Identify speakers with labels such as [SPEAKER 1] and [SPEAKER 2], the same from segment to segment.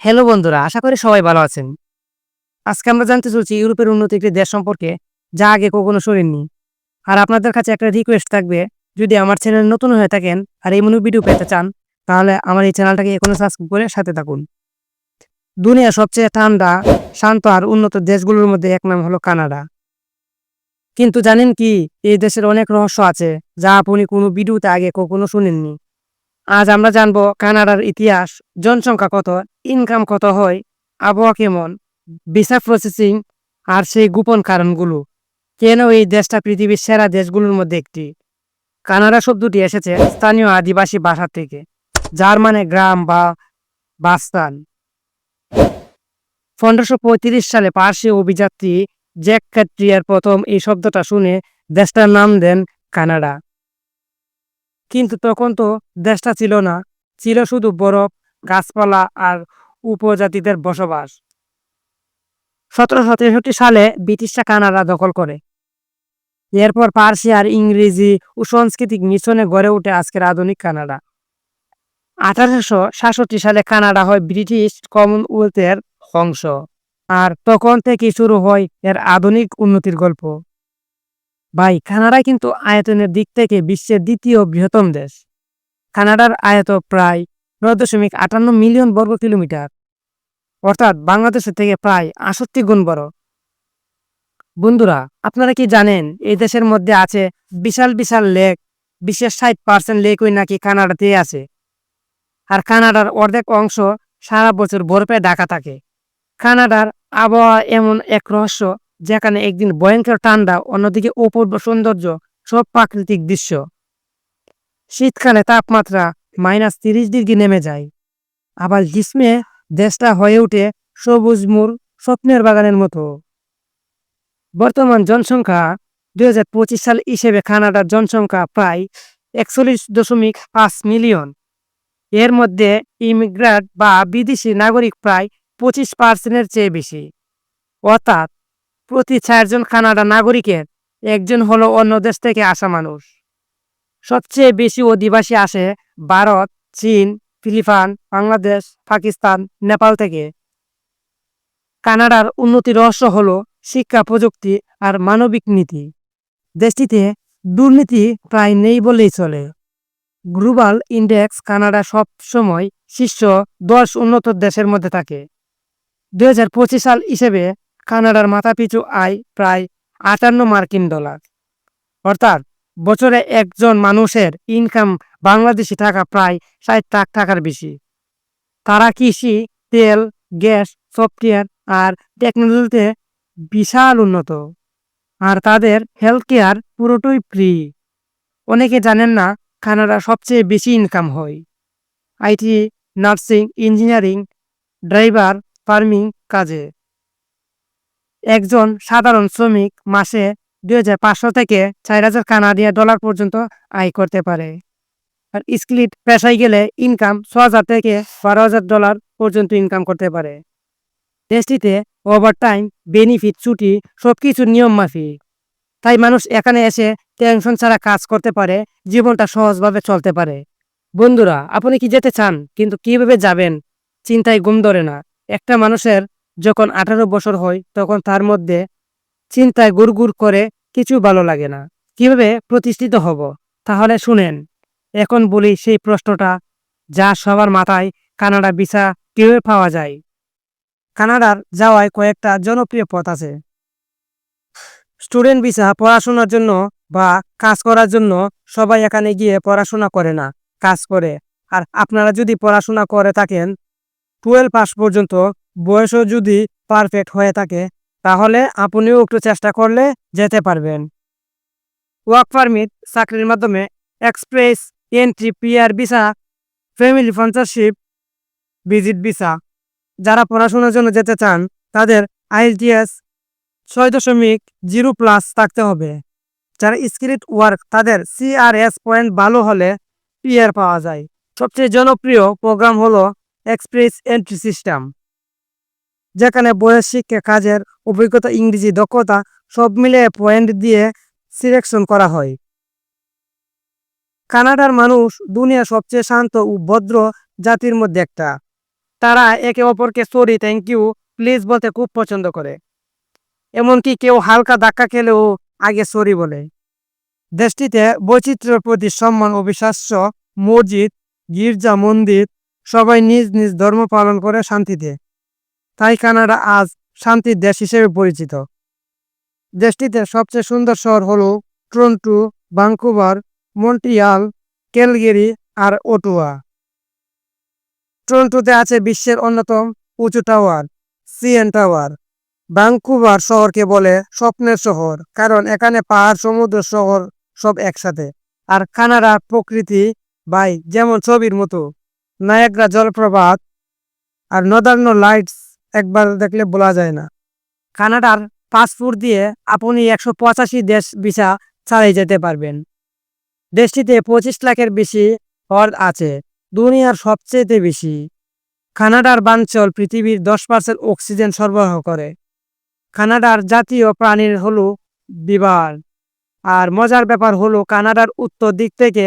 [SPEAKER 1] Hello বন্ধুরা, আশা করি সবাই ভালো আছেন। আজকে আমরা জানতে চলছি ইউরোপের উন্নত একটি দেশ সম্পর্কে, যা আগে কখনো শোনেননি। আর আপনাদের কাছে একটা রিকোয়েস্ট থাকবে, যদি আমার চ্যানেল নতুন হয়ে থাকেন আর এই মনে ভিডিও পেতে চান, তাহলে আমার এই চ্যানেলটাকে এখনও সাবস্ক্রাইব করে সাথে থাকুন। দুনিয়া সবচেয়ে ঠান্ডা, শান্ত আর উন্নত দেশগুলোর মধ্যে এক নাম হলো কানাডা। কিন্তু জানেন কি, এই দেশের অনেক রহস্য আছে, যা আপনি কোনো ভিডিওতে আগে কখনো শুনেননি। আজ আমরা জানব কানাডার ইতিহাস, জনসংখ্যা কত ইনকাম কত হয়, আবহাওয়া কেমন ভিসা প্রসেসিং আর সেই গোপন কারণগুলো। কেন এই দেশটা পৃথিবীর সেরা দেশগুলোর মধ্যে একটি? কানাডা শব্দটি এসেছে স্থানীয় আদিবাসী ভাষা থেকে, যার মানে গ্রাম বা বাস্তান পনেরোশো পঁয়ত্রিশ সালে পার্সি অভিযাত্রী জ্যাক ক্যাট্রিয়ার প্রথম এই শব্দটা শুনে দেশটার নাম দেন কানাডা। কিন্তু তখন তো দেশটা ছিল না। ছিল শুধু বরফ, গাছপালা আর উপজাতিদের বসবাস। সতেরোশো তেষট্টি সালে ব্রিটিশরা কানাডা দখল করে। এরপর পার্সি আর ইংরেজি ও সাংস্কৃতিক মিশ্রণে গড়ে ওঠে আজকের আধুনিক কানাডা। আঠারোশো সাতষট্টি সালে কানাডা হয় ব্রিটিশ কমনওয়েলথের অংশ আর তখন থেকে শুরু হয় এর আধুনিক উন্নতির গল্প। ভাই, কানাডা কিন্তু আয়তনের দিক থেকে বিশ্বের দ্বিতীয় বৃহত্তম দেশ। কানাডার আয়ত প্রায় নয় দশমিক আটান্ন মিলিয়ন বর্গ কিলোমিটার। অর্থাৎ বাংলাদেশের থেকে প্রায় আষট্টি গুণ বড়। বন্ধুরা, আপনারা কি জানেন এই দেশের মধ্যে আছে বিশাল বিশাল লেক বিশ্বের ষাট পার্সেন্ট লেকই নাকি কানাডাতেই আছে। আর কানাডার অর্ধেক অংশ সারা বছর বরফে ঢাকা থাকে। কানাডার আবহাওয়া এমন এক রহস্য যেখানে একদিন ভয়ঙ্কর ঠান্ডা, অন্যদিকে অপূর্ব সৌন্দর্য, সব প্রাকৃতিক দৃশ্য। শীতকালে তাপমাত্রা মাইনাস তিরিশ ডিগ্রি নেমে যায়। আবার গ্রীষ্মে দেশটা হয়ে ওঠে সবুজ মূর স্বপ্নের বাগানের মতো। বর্তমান জনসংখ্যা দুই হাজার পঁচিশ সাল হিসেবে কানাডার জনসংখ্যা প্রায় একচল্লিশ দশমিক পাঁচ মিলিয়ন। এর মধ্যে ইমিগ্রান্ট বা বিদেশি নাগরিক প্রায় পঁচিশ পার্সেন্টের চেয়ে বেশি। অর্থাৎ প্রতি চারজন কানাডা নাগরিকের একজন হলো অন্য দেশ থেকে আসা মানুষ। সবচেয়ে বেশি অধিবাসী আসে ভারত, চীন, ফিলিপাইন, বাংলাদেশ, পাকিস্তান, নেপাল থেকে। কানাডার উন্নতি রহস্য হলো শিক্ষা, প্রযুক্তি আর মানবিক নীতি। দেশটিতে দুর্নীতি প্রায় নেই বলেই চলে। গ্লোবাল ইন্ডেক্স কানাডা সব সময় শীর্ষ দশ উন্নত দেশের মধ্যে থাকে। দু হাজার পঁচিশ সাল হিসেবে কানাডার মাথাপিছু আয় প্রায় আটান্ন মার্কিন ডলার। অর্থাৎ বছরে একজন মানুষের ইনকাম বাংলাদেশি টাকা প্রায় ষাট লাখ টাকার বেশি। তারা কৃষি, তেল, গ্যাস, সফটওয়্যার আর টেকনোলজিতে বিশাল উন্নত। আর তাদের হেলথ কেয়ার পুরোটাই ফ্রি। অনেকে জানেন না কানাডা সবচেয়ে বেশি ইনকাম হয়। IT, nursing, engineering, driver, farming কাজে। একজন সাধারণ শ্রমিক মাসে দুই হাজার পাঁচশো থেকে চার হাজার কানাডিয়া ডলার পর্যন্ত আয় করতে পারে। আর স্কিলিট পেশায় গেলে ইনকাম ছ হাজার থেকে বারো হাজার ডলার পর্যন্ত ইনকাম করতে পারে। দেশটিতে ওভারটাইম বেনিফিট ছুটি সব কিছু নিয়ম মাফিক। তাই মানুষ এখানে এসে টেনশন ছাড়া কাজ করতে পারে, জীবনটা সহজভাবে চলতে পারে। বন্ধুরা, আপনি কি যেতে চান, কিন্তু কীভাবে যাবেন? চিন্তায় গুম ধরে না। একটা মানুষের যখন আঠারো বছর হয়, তখন তার মধ্যে চিন্তায় গুড়গুড় করে কিছু ভালো লাগে না। কীভাবে প্রতিষ্ঠিত হব? তাহলে শুনেন, এখন বলি সেই প্রশ্নটা যা সবার মাথায় কানাডা ভিসা কীভাবে পাওয়া যায়? কানাডার যাওয়ায় কয়েকটা জনপ্রিয় পথ আছে। স্টুডেন্ট ভিসা পড়াশোনার জন্য বা কাজ করার জন্য সবাই এখানে গিয়ে পড়াশোনা করে না, কাজ করে। আর আপনারা যদি পড়াশোনা করে থাকেন, টুয়েলভ পাস পর্যন্ত বয়সও যদি পারফেক্ট হয়ে থাকে, তাহলে আপনিও একটু চেষ্টা করলে যেতে পারবেন। ওয়ার্ক পারমিট, চাকরির মাধ্যমে express, entry, PR visa, family sponsorship, visit visa. যারা পড়াশোনার জন্য যেতে চান, তাদের আইএলটিএস ছয় দশমিক জিরো প্লাস থাকতে হবে। যারা স্কিরিট ওয়ার্ক, তাদের সিআরএস পয়েন্ট ভালো হলে পিআর পাওয়া যায়। সবচেয়ে জনপ্রিয় প্রোগ্রাম হলো এক্সপ্রেস এন্ট্রি সিস্টেম। যেখানে বয়স শিক্ষা, কাজের অভিজ্ঞতা, ইংরেজি দক্ষতা সব মিলে পয়েন্ট দিয়ে সিলেকশন করা হয়। কানাডার মানুষ দুনিয়ার সবচেয়ে শান্ত ও ভদ্র জাতির মধ্যে একটা। তারা একে অপরকে সরি থ্যাংক ইউ প্লিজ বলতে খুব পছন্দ করে। এমনকি কেউ হালকা ধাক্কা খেলেও আগে সরি বলে। দেশটিতে বৈচিত্র্যের প্রতি সম্মান, অবিশ্বাস্য মসজিদ, গির্জা, মন্দির সবাই নিজ নিজ ধর্ম পালন করে শান্তিতে। তাই কানাডা আজ শান্তির দেশ হিসেবে পরিচিত। দেশটিতে সবচেয়ে সুন্দর শহর হলো ট্রন্টো ভাঙ্কুভার মন্ট্রিয়াল, ক্যালগেরি আর ওটুয়া। টরন্টোতে আছে বিশ্বের অন্যতম উঁচু টাওয়ার, সিএন টাওয়ার। ভাঙ্কুভার শহরকে বলে স্বপ্নের শহর, কারণ এখানে পাহাড়, সমুদ্র, শহর সব একসাথে। আর কানাডার প্রকৃতি বাই যেমন ছবির মতো। নায়াগ্রা জলপ্রপাত আর নদার্ন লাইটস একবার দেখলে বলা যায় না। কানাডার পাসপোর্ট দিয়ে আপনি একশো পঁচাশি দেশ ভিসা ছাড়াই যেতে পারবেন। দেশটিতে পঁচিশ লাখের বেশি হ্রদ আছে, দুনিয়ার সবচেয়ে বেশি। কানাডার বাঞ্চল পৃথিবীর দশ পার্সেন্ট অক্সিজেন সরবরাহ করে। কানাডার জাতীয় প্রাণীর হলো বিবার আর মজার ব্যাপার হলো কানাডার উত্তর দিক থেকে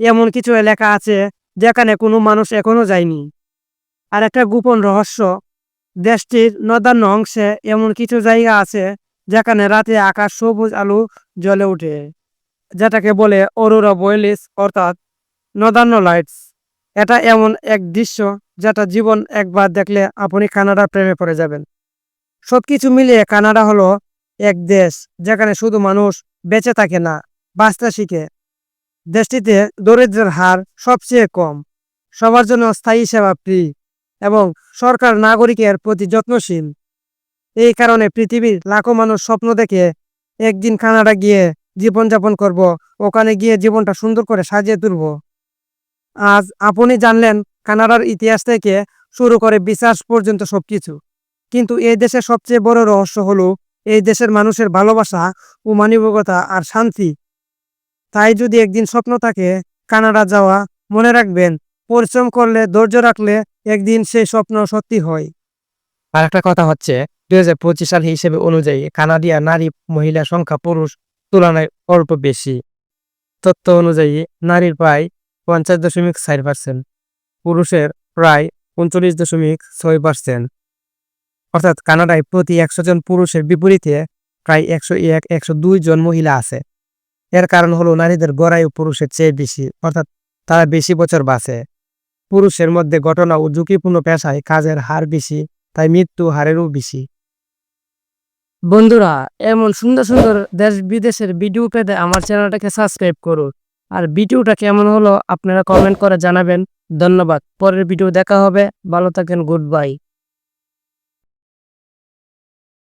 [SPEAKER 1] এমন কিছু এলাকা আছে যেখানে কোনো মানুষ এখনও যায়নি। আর একটা গোপন রহস্য দেশটির নদান্য অংশে এমন কিছু জায়গা আছে, যেখানে রাতে আকাশ সবুজ আলো জ্বলে ওঠে, যেটাকে বলে অরোরা বয়েলিস, অর্থাৎ নদান্য লাইটস। এটা এমন এক দৃশ্য যেটা জীবন একবার দেখলে আপনি কানাডার প্রেমে পড়ে যাবেন। সব কিছু মিলিয়ে কানাডা হলো এক দেশ, যেখানে শুধু মানুষ বেঁচে থাকে না, বাঁচতে শিখে। দেশটিতে দরিদ্রের হার সবচেয়ে কম, সবার জন্য স্থায়ী সেবা ফ্রি। এবং সরকার নাগরিকের প্রতি যত্নশীল। এই কারণে পৃথিবীর লাখো মানুষ স্বপ্ন দেখে একদিন কানাডা গিয়ে জীবনযাপন করব, ওখানে গিয়ে জীবনটা সুন্দর করে সাজিয়ে তুলব। আজ আপনি জানলেন কানাডার ইতিহাস থেকে শুরু করে বিশ্বাস পর্যন্ত সবকিছু। কিন্তু এই দেশের সবচেয়ে বড় রহস্য হলো এই দেশের মানুষের ভালোবাসা ও মানবিকতা আর শান্তি। তাই যদি একদিন স্বপ্ন থাকে কানাডা যাওয়া, মনে রাখবেন, পরিশ্রম করলে, ধৈর্য রাখলে একদিন সেই স্বপ্ন সত্যি হয়। আর একটা কথা হচ্ছে, দুই হাজার পঁচিশ সাল হিসেবে অনুযায়ী কানাডিয়া নারী মহিলা সংখ্যা পুরুষ তুলনায় অল্প বেশি। তথ্য অনুযায়ী, নারীর প্রায় পঞ্চাশ দশমিক চার পার্সেন্ট, পুরুষের প্রায় উনচল্লিশ দশমিক ছয় পার্সেন্ট। অর্থাৎ কানাডায় প্রতি একশো জন পুরুষের বিপরীতে প্রায় একশো এক, একশো দুই জন মহিলা আছে। এর কারণ হলো নারীদের গড়ায়ু পুরুষের চেয়ে বেশি, অর্থাৎ তারা বেশি বছর বাঁচে। পুরুষের মধ্যে ঘটনা ও ঝুঁকিপূর্ণ পেশায় কাজের হার বেশি, তাই মৃত্যু হারেরও বেশি। বন্ধুরা, এমন সুন্দর সুন্দর দেশ বিদেশের ভিডিও পেতে আমার চ্যানেলটাকে সাবস্ক্রাইব করুন। আর ভিডিওটা কেমন হলো আপনারা কমেন্ট করে জানাবেন। ধন্যবাদ। পরের ভিডিও দেখা হবে। ভালো থাকেন। Good bye